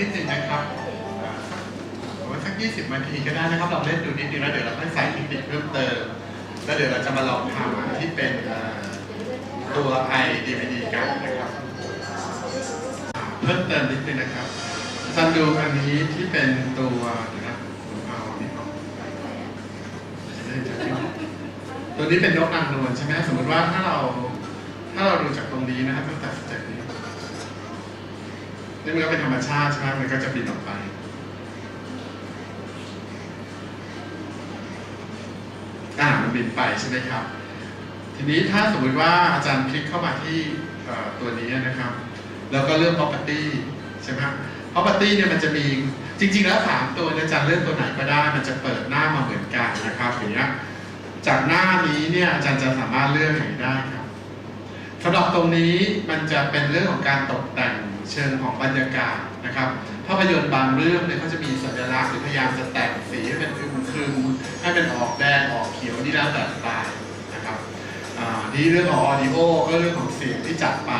นิดนึงนะครับอ่าสักเอาสักยี่สิบนาทีก็ได้นะครับ เราเล่นดูนิดนึงแล้วเดี๋ยวเราค่อยใส่เทคนิเพิ่มเติม แล้วเดี๋ยวเราจะมาลองทำที่เป็นเอ่อตัว i DVD กันนะครับ เพิ่มเติมนิดนึงนะครับซันดูอันนี้ที่เป็นตัวนะผมเอาอันนี้ออกตัวนี้เป็นนกนางนวลใช่ไหมสมมติว่าถ้าเราถ้าเราดูจากตรงนี้นะครับตั้งแต่สเต็ปี่มันก็เป็นธรรมชาติใช่ไหมมันก็จะบินออกไป อ่ามันบินไปใช่ไหมครับ ทีนี้ถ้าสมมติว่าอาจารย์คลิกเข้ามาที่ตัวนี้นะครับ แล้วก็เลือก property ใช่ไหม property เนี่ยมันจะมีจริง ๆ แล้วสามตัวนะอาจารย์เลือกตัวไหนก็ได้ มันจะเปิดหน้ามาเหมือนกันนะครับอย่างเงี้ยจากหน้านี้เนี่ยอาจารย์จะสามารถเลือกอย่างนี้ได้ครับ สำหรับตรงนี้มันจะเป็นเรื่องของการตกแต่งเชิงของบรรยากาศนะครับภาพยนตร์บางเรื่องเนี่ยเขาจะมีสัญลักษณ์หรือพยายามจะแต่งสีให้เป็นอึมครึมให้เป็นออกแดงออกเขียวนี่แล้วแต่สไตล์นะครับอ่านี่เรื่องของออดิโอก็เรื่องของเสียงที่จัดไป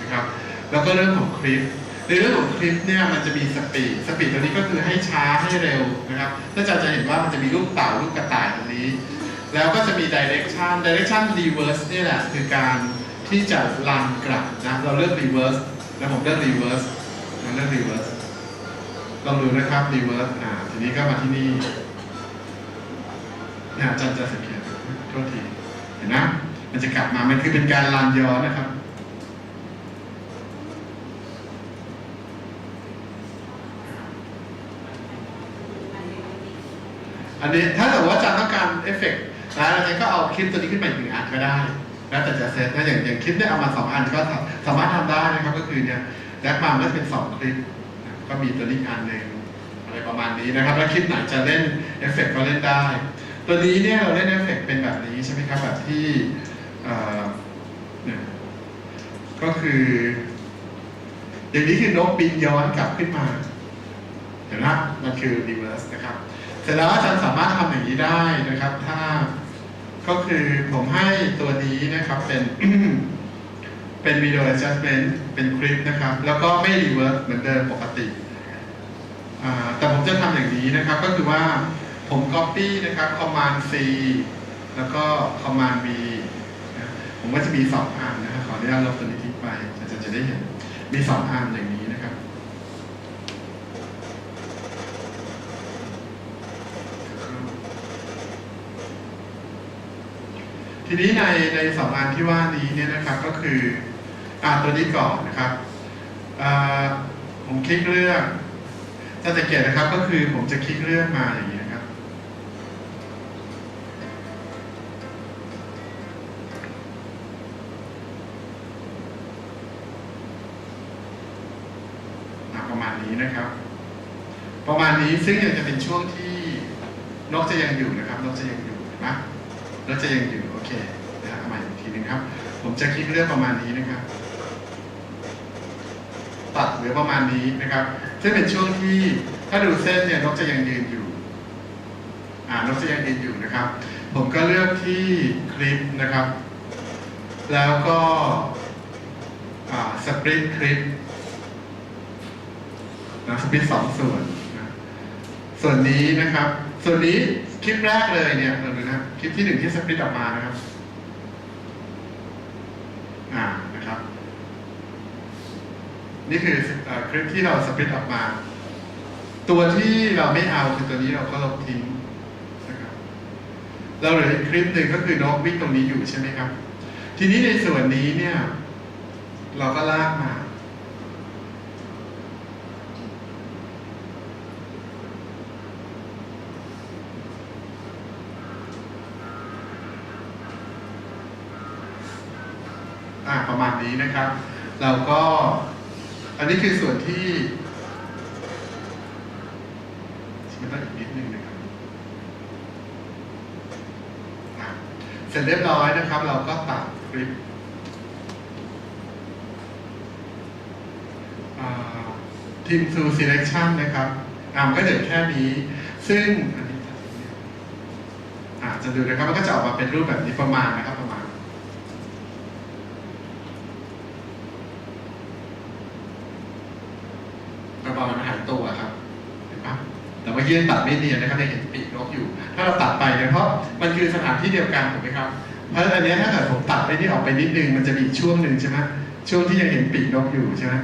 นะครับ แล้วก็เรื่องของคลิป ในเรื่องของคลิปเนี่ยมันจะมีสปีดสปีดตัวนี้ก็คือให้ช้าให้เร็วนะครับถ้าอาจารย์จะเห็นว่ามันจะมีรูปเต่ารูปกระต่ายตรงนี้ แล้วก็จะมี direction direction reverse นี่แหละคือการ ที่จะลันกลับนะเราเลือก reverse แล้วผมเลือก reverse เราเลือก reverse ลองดูนะครับ reverse อ่าทีนี้ก็มาที่นี่นี่าจารย์จะสังเกตโทษทีเห็นนะมันจะกลับมา มันคือเป็นการลานย้อนนะครับอันนี้ถ้าเกิว่าอาจารย์ต้องการเอฟเฟกต์นะอาจารย์ก็เอาคลิปตัวนี้ขึ้นมาอีกหนึ่งอันก็ได้ แล้วแต่จะเซตนะอย่างอย่างคลิปเนี่ยเอามาสองอันก็สามารถทำได้นะครับก็คือเนี่ยแบ็คมาก็เป็นสองคลิปก็มีตัวนี้อันหนึ่งอะไรประมาณนี้นะครับ แล้วคลิปไหนจะเล่นเอฟเฟกต์ก็เล่นได้ ตัวนี้เนี่ยเราเล่นเอฟเฟกต์เป็นแบบนี้ใช่ไหมครับแบบที่เนี่ยก็คือ อย่างนี้คือนกบินย้อนกลับขึ้นมา เห็นไหมมันคือ reverse นะครับ เสร็จแล้วอาจารย์สามารถทำอย่างนี้ได้นะครับ ถ้า ก็คือผมให้ตัวนี้นะครับเป็น เป็น video adjustment เป็นคลิปนะครับ แล้วก็ไม่ reverse เหมือนเดิมปกติแต่ผมจะทำอย่างนี้นะครับ ก็คือว่าผม copy นะครับ command C แล้วก็ command V ผมก็จะมีสองอันนะครับขออนุญาตลบตัวนี้ทิ้งไปอาจารย์จะได้เห็น มีสองอันอย่างนี้นะครับ ทีนี้ในในสองอันที่ว่านี้เนี่ยนะครับก็คืออ่าตัวนี้ก่อนนะครับผมคลิกเลือกจะสังเกตนะครับก็คือผมจะคลิกเลือกมาอย่างนี้นะครับ ประมาณนี้นะครับ ประมาณนี้ซึ่งยังจะเป็นช่วงที่นกจะยังอยู่นะครับนกจะยังอยู่นไหมนกจะยังอยู่ เคนะฮะเอาใหม่อีกทีหนึงครับ ผมจะคลิกเลือกประมาณนี้นะครับ ตัดเหลือประมาณนี้นะครับ ซึ่งเป็นช่วงที่ถ้าดูเส้นเนี่ยนกจะยังยืนอยู่ อ่านกจะยังยืนอยู่นะครับ ผมก็เลือกที่คลิปนะครับ แล้วก็สปริตคลิปนะสปิดสองส่วนนะส่วนนี้นะครับ ส่วนนี้คลิปแรกเลยเนี่ยเราดูนะครับคลิปที่หนึ่งที่สปิดออกมานะครับอ่านะครับ นี่คืออคลิปที่เราสปิดออกมา ตัวที่เราไม่เอาคือตัวนี้เราก็ลบทิ้งนะครับเราเหลืออีกคลิปหนึ่งก็คือนกวิ่งตรงนี้อยู่ใช่ไหมครับ ทีนี้ในส่วนนี้เนี่ย เราก็ลากมา อ่า ประมาณนี้นะครับเราก็อันนี้คือส่วนที่มันต้องอีกนิดนึงนะครับเสร็จเรียบร้อยนะครับ เราก็ตัดคลิปทีมซู selection นะครับอ่ามันก็เดี๋ยวแค่นี้ ซึ่งอันนี้อาจจะดูนะครับ มันก็จะออกมาเป็นรูปแบบนี้ประมาณนะครับประมาณ ระบายมันหายตัว ตัวครับเห็นปะแต่เมื่อ กี้ยังตัดไม่เนียนนะครับยังเห็นปีกนกอยู่ ถ้าเราตัดไปเนี่ยเพราะมันคือสถานที่เดียวกันถูกไหมครับ เพราะอันนี้ถ้าเกิดผมตัดไปนี่ออกไปนิดนึงมันจะมีช่วงหนึ่งใช่ไหมช่วงที่ยังเห็นปีกนกอยู่ใช่ไหม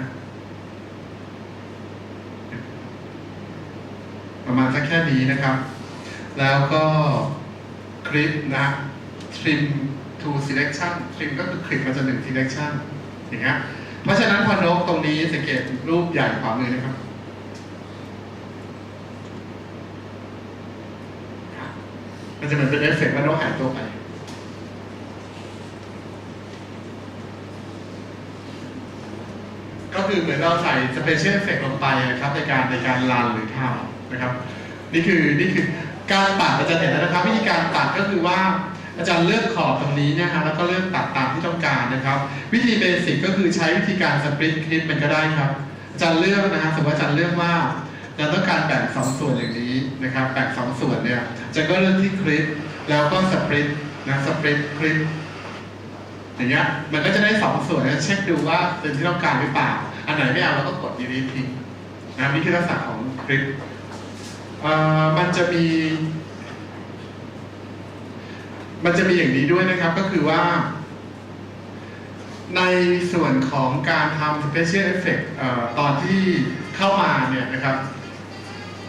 ประมาณสักแค่นี้นะครับ แล้วก็คลิปนะ trim to selection trim ก็คือคลิปมาจากหนึ่ง selection อย่างเงี้ย เพราะฉะนั้นพอนกตรงนี้สังเกตรูปใหญ่ขวามือนะครับ มันจะเหมือนเป็นเอฟเฟกต์ว่านกหายตัวไป ก็คือเหมือนเราใส่สเปเชียลเอฟเฟกต์ลงไปนะครับ ในการในการรันหรือทำนะครับ นี่คือนี่คือการตัดอาจารย์เห็นแล้วนะครับ วิธีการตัดก็คือว่าอาจารย์เลือกขอบตรงนี้นยฮะแล้วก็เลือกตัดตามที่ต้องการนะครับ วิธีเบสิกก็คือใช้วิธีการสปริตคลิปมันก็ได้ครับอาจารย์เลือกนะฮะสมมติว่าอาจารย์เลือกว่า เราต้องการแบ่งสองส่วนอย่างนี้นะครับแบ่งสองส่วนเนี่ยจารย์ก็เลือกที่คลิปแล้วก็สปริตนะสปริตคลิปอย่างเงี้ยมันก็จะได้สองส่วนแล้วเช็คดูว่าเป็นที่ต้องการหรือเปล่า อันไหนไม่เอาเราก็กด delete ทิ้งนะนี่คือลักษณะของคลิปอ่อมันจะมี มันจะมีอย่างนี้ด้วยนะครับก็คือว่า ในส่วนของการทำ special effect เอ่อตอนที่เข้ามาเนี่ยนะครับ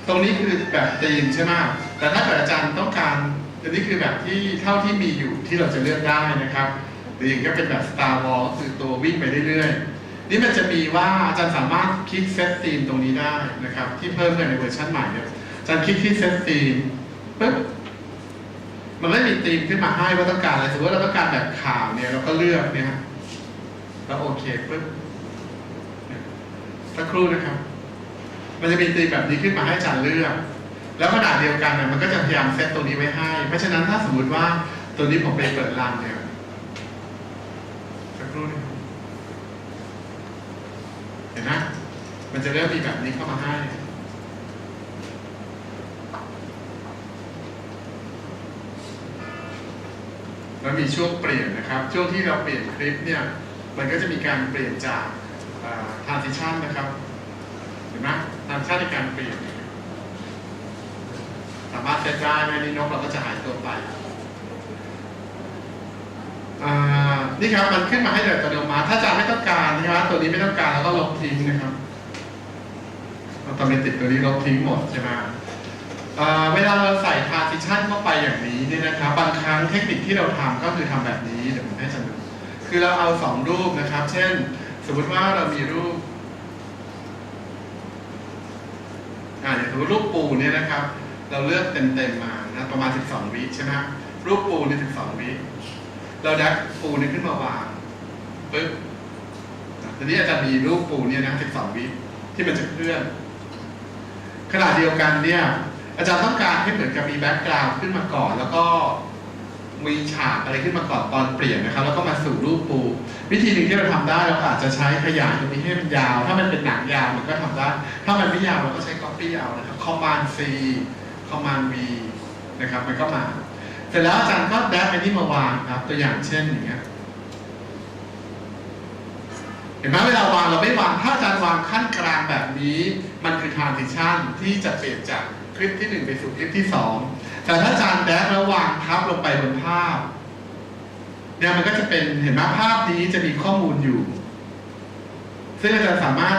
ตรงนี้คือแบบธีมใช่ไหมแต่ถ้าเกิดอาจารย์ต้องการอันนี้คือแบบที่เท่าที่มีอยู่ที่เราจะเลือกได้นะครับหรืออย่างก็เป็นแบบ Star Wars คือตัววิ่งไปเรื่อยๆ นี่มันจะมีว่าอาจารย์สามารถคลิกเซตธีมตรงนี้ได้นะครับ ที่เพิ่มขึ้นในเวอร์ชันใหม่เนี่ยอาจารย์คลิกที่เซตธีมปึ๊บมันไม่มีธีมขึ้นมาให้ว่าต้องการอะไรสมมติว่าเราต้องการแบบข่าวเนี่ยเราก็เลือกเนี่ยแล้วโอเคปึ๊บนี่สักครู่นะครับ มันจะมีธีมแบบนี้ขึ้นมาให้อาจารย์เลือก แล้วขนาดเดียวกันเนี่ยมันก็จะพยายามเซตตัวนี้ไว้ให้ เพราะฉะนั้นถ้าสมมติว่าตัวนี้ผมไปเปิดรันเนี่ยสักครู่นะครับเห็นไหมมันจะเริ่มมีแบบนี้เข้ามาให้แล้วมีช่วงเปลี่ยนนะครับ ช่วงที่เราเปลี่ยนคลิปเนี่ย มันก็จะมีการเปลี่ยนจากทรานซิชันนะครับ เห็นไหมทรานซิชันในการเปลี่ยน สามารถเซตได้ไม่นี่นกเราก็จะหายตัวไปนี่ครับมันขึ้นมาให้โดยอัตโนมัติถ้าอาจารย์ไม่ต้องการนะครับตัวนี้ไม่ต้องการแล้วก็ลบทิ้งนะครับอัตโนมัติตัวนี้ลบทิ้งหมดใช่ไหมเวลาเราใส่ transition เข้าไปอย่างนี้เนี่ยนะครับบางครั้งเทคนิคที่เราทำก็คือทำแบบนี้เดี๋ยวผมให้จารย์ดูคือเราเอาสองรูปนะครับ เช่น สมมติว่าเรามีรูปอ่าอย่าง สมมติรูปปูเนี่ยนะครับ เราเลือกเต็มๆมานะประมาณ 12 วิใช่ไหมครับรูปปูเนี่ย12 วิเราดักปูนี่ขึ้นมาวางปึ๊บทีนี้อาจารย์มีรูปปูเนี่ยนะ12 วิที่มันจะเคลื่อนขณะเดียวกันเนี่ย อาจารย์ต้องการให้เหมือนกับมีแบ็กกราวด์ขึ้นมาก่อน แล้วก็มีฉากอะไรขึ้นมาก่อนตอนเปลี่ยนนะครับ แล้วก็มาสู่รูปปู วิธีหนึ่งที่เราทำได้เราอาจจะใช้ขยายตรงนี้ให้มันยาว ถ้ามันเป็นหนังยาวมันก็ทำได้ ถ้ามันไม่ยาวเราก็ใช้ copy เอานะครับ command C command V นะครับมันก็มาเสร็จแล้วอาจารย์ก็แดบไปที่มาวางครับ ตัวอย่างเช่นอย่างเงี้ยเห็นไหมเวลาวางเราไม่วางถ้าอาจารย์วางขั้นกลางแบบนี้ มันคือ transition ที่จะเปลี่ยนจากคลิปที่หนึ่งไปสู่คลิปที่สองแต่ถ้าอาจารย์แดกแล้ววางทับลงไปบนภาพ เนี่ยมันก็จะเป็นเห็นไหมภาพนี้จะมีข้อมูลอยู่ ซึ่งอาจารย์สามารถ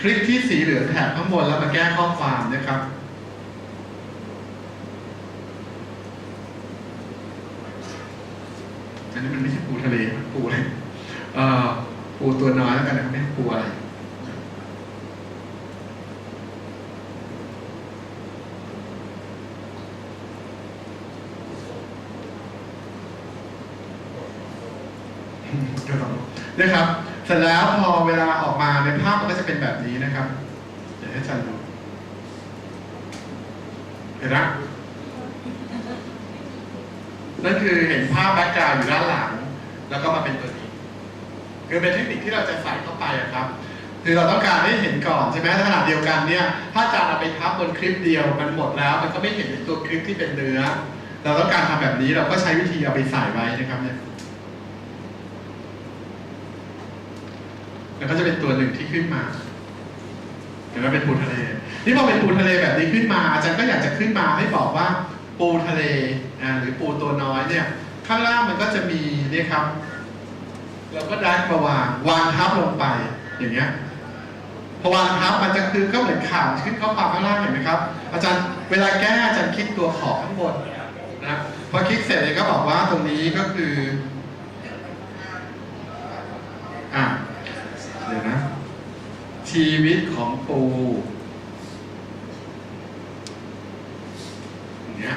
คลิกที่สีเหลืองแถบข้างบนแล้วมาแก้ข้อความนะครับอันนี้มันไม่ใช่ปูทะเลปูอะไรเอ่อปูตัวน้อยแล้วกันนะไม่ปูอะไร ก็ต้อง นะครับเสร็จแล้วพอเวลาออกมาในภาพมันก็จะเป็นแบบนี้นะครับ เดี๋ยวให้จารย์ดูเห็นไหนั่นคือเห็นภาพแบ็กกราวด์อยู่ด้านหลัง แล้วก็มาเป็นตัวนี้คือเป็นเทคนิคที่เราจะใส่เข้าไปอะครับคือเราต้องการให้เห็นก่อนใช่ไหมขนาดเดียวกันเนี่ยถ้าอาจารย์เอาไปทับบนคลิปเดียวมันหมดแล้ว มันก็ไม่เห็นในตัวคลิปที่เป็นเนื้อ เราต้องการทำแบบนี้เราก็ใช้วิธีเอาไปใส่ไว้นะครับเนี่ย แล้วก็จะเป็นตัวหนึ่งที่ขึ้นมาเห็นไหมเป็นปูทะเล นี่พอเป็นปูทะเลแบบนี้ขึ้นมาอาจารย์ก็อยากจะขึ้นมาให้บอกว่าปูทะเลอ่าหรือปูตัวน้อยเนี่ย ข้างล่างมันก็จะมีนี่ครับเราก็ดันมาวางวางทับลงไปอย่างเงี้ยพอวางทับมันจะคือก็เหมือนข่าวขึ้นเข้าปากข้างล่างเห็นไหมครับ อาจารย์เวลาแก้อาจารย์คลิกตัวขอบข้างบนนะพอคลิกเสร็จเลยก็บอกว่าตรงนี้ก็คือะเดี๋ยวนะ ชีวิตของปูอย่างเนี้ย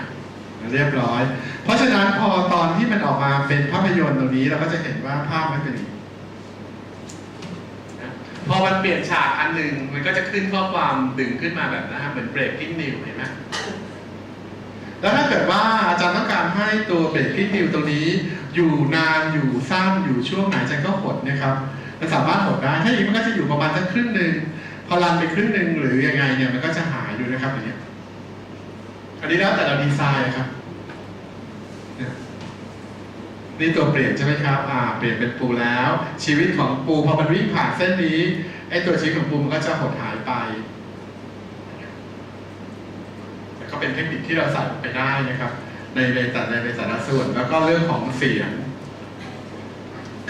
เรียบร้อย เพราะฉะนั้นพอตอนที่มันออกมาเป็นภาพยนตร์ตรงนี้เราก็จะเห็นว่าภาพมันเป็นอย่างนี้นะพอมันเปลี่ยนฉากอันหนึ่งมันก็จะขึ้นข้อความดึงขึ้นมาแบบนะฮะเหมือนเบรกกิ้งนิวเห็นไหมแล้วถ้าเกิดว่าอาจารย์ต้องการให้ตัวเบรกกิ้งนิวตรงนี้ อยู่นานอยู่สั้นอยู่ช่วงไหนอาจารย์ก็หดนะครับ มันสามารถหดได้ ถ้าอย่างนี้มันก็จะอยู่ประมาณสักครึ่งหนึ่งพอรันไปครึ่งหนึ่งหรือยังไงเนี่ยมันก็จะหายดูนะครับอย่างเงี้ยอันนี้แล้วแต่เราดีไซน์ครับนี่ยนี่ตัวเปลี่ยนใช่ไหมครับอ่าเปลี่ยนเป็นปูแล้ว ชีวิตของปูพอมันวิ่งผ่านเส้นนี้ไอ้ตัวชีวิตของปูมันก็จะหดหายไปแต่ก็เป็นเทคนิคที่เราใส่ไปได้นะครับ ในในแต่ในในแต่ละส่วนแล้วก็เรื่องของเสียง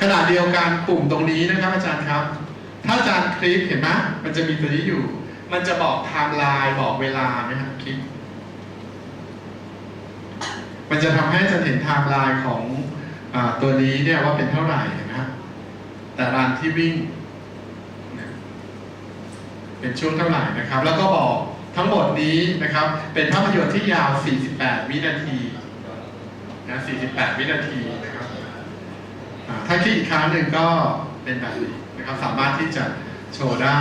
ขณะเดียวกันปุ่มตรงนี้นะครับอาจารย์ครับ ถ้าอาจารย์คลิกเห็นไหมมันจะมีตัวนี้อยู่ มันจะบอกไทม์ไลน์บอกเวลาไหมครับคลิก มันจะทำให้อาจารย์เห็นไทม์ไลน์ของอตัวนี้เนี่ยว่าเป็นเท่าไหร่เห็นไหมครับแต่รันที่วิ่ง เป็นช่วงเท่าไหร่นะครับ แล้วก็บอกทั้งหมดนี้นะครับ เป็นภาพยนตร์ที่ยาว 48 วินาทีนะ48 วินาที ถ้าคลิกอีกครั้งหนึ่งก็เป็นแบบนี้นะครับ สามารถที่จะโชว์ได้